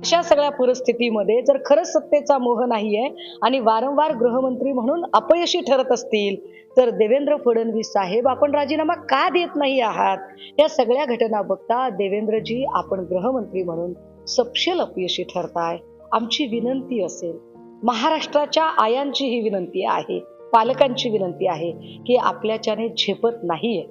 अशा सगळ्या परिस्थितीमध्ये जर खरंच सत्तेचा मोह नाहीये आणि वारंवार गृहमंत्री म्हणून अपयशी ठरत असतील तर देवेंद्र फडणवीस साहेब आपण राजीनामा का देत नाही आहात? या सगळ्या घटना बघता देवेंद्रजी आपण गृहमंत्री म्हणून सपशेल अपयशी ठरताय. आमची विनंती असेल महाराष्ट्राच्या आयांची ही विनंती आहे पालकांची विनंती आहे की आपल्याच्याने झेपत नाहीये.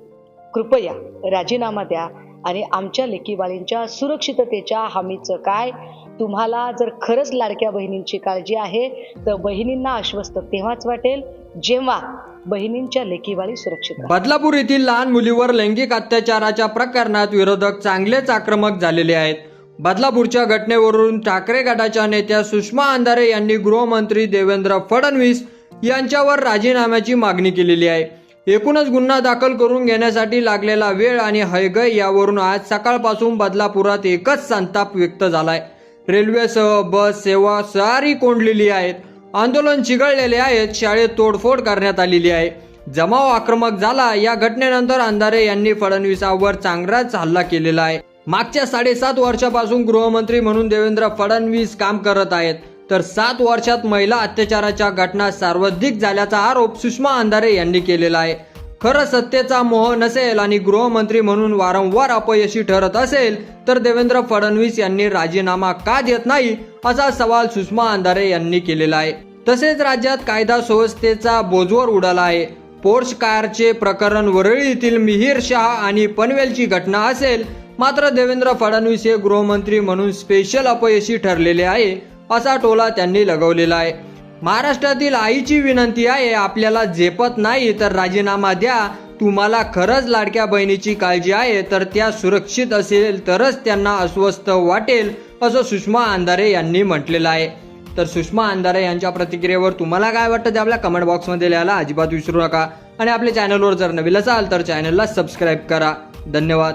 कृपया राजीनामा द्या. आणि आमच्या लेकीबाळींच्या सुरक्षिततेच्या हमीचं काय? तुम्हाला जर खरंच लाडक्या बहिणींची काळजी आहे तर बहिणींना आश्वस्त तेव्हाच वाटेल जेव्हा बहिणींच्या लेकीबाळी सुरक्षित बदलापूर येथील लहान मुलीवर लैंगिक अत्याचाराच्या प्रकरणात विरोधक चांगलेच आक्रमक झालेले आहेत. बदलापूरच्या घटनेवरून ठाकरे गटाच्या नेत्या सुषमा अंधारे यांनी गृहमंत्री देवेंद्र फडणवीस यांच्यावर राजीनाम्याची मागणी केलेली आहे. एकूणच गुन्हा दाखल करून घेण्यासाठी लागलेला वेळ आणि हयगय यावरून आज सकाळपासून बदलापुरात एकच संताप व्यक्त झालाय. रेल्वेसह बस सेवा सारी कोंडलेली आहेत. आंदोलन चिघळलेले आहेत. शाळेत तोडफोड करण्यात आलेली आहे. जमाव आक्रमक झाला. या घटनेनंतर अंधारे यांनी फडणवीसावर चांगलाच हल्ला केलेला आहे. मागच्या साडेसात वर्षापासून गृहमंत्री म्हणून देवेंद्र फडणवीस काम करत आहेत. तर सात वर्षात महिला अत्याचाराच्या घटना सर्वाधिक झाल्याचा आरोप सुषमा अंधारे यांनी केलेला आहे. खरं सत्तेचा मोह नसेल आणि गृहमंत्री म्हणून वारंवार अपयशी ठरत असेल तर देवेंद्र फडणवीस यांनी राजीनामा का देत नाही असा सवाल सुषमा अंधारे यांनी केलेला आहे. तसेच राज्यात कायदा सुव्यवस्थेचा बोजवर उडाला आहे. पोर्श कारचे प्रकरण वरळी येथील मिहीर शाह आणि पनवेलची घटना असेल मात्र देवेंद्र फडणवीस हे गृहमंत्री म्हणून स्पेशल अपयशी ठरलेले आहे. असा टोला त्यांनी लगवलेला आहे. महाराष्ट्रातील आईची विनंती आहे आपल्याला झेपत नाही तर राजीनामा द्या. तुम्हाला खरंच लाडक्या बहिणीची काळजी आहे तर त्या सुरक्षित असेल तरच त्यांना अस्वस्थ वाटेल असं सुषमा अंधारे यांनी म्हटलेलं आहे. तर सुषमा अंधारे यांच्या प्रतिक्रियेवर तुम्हाला काय वाटतं ते आपल्या कमेंट बॉक्समध्ये लिहायला अजिबात विसरू नका. आणि आपल्या चॅनलवर जर नवीन असाल तर चॅनलला सबस्क्राईब करा. धन्यवाद.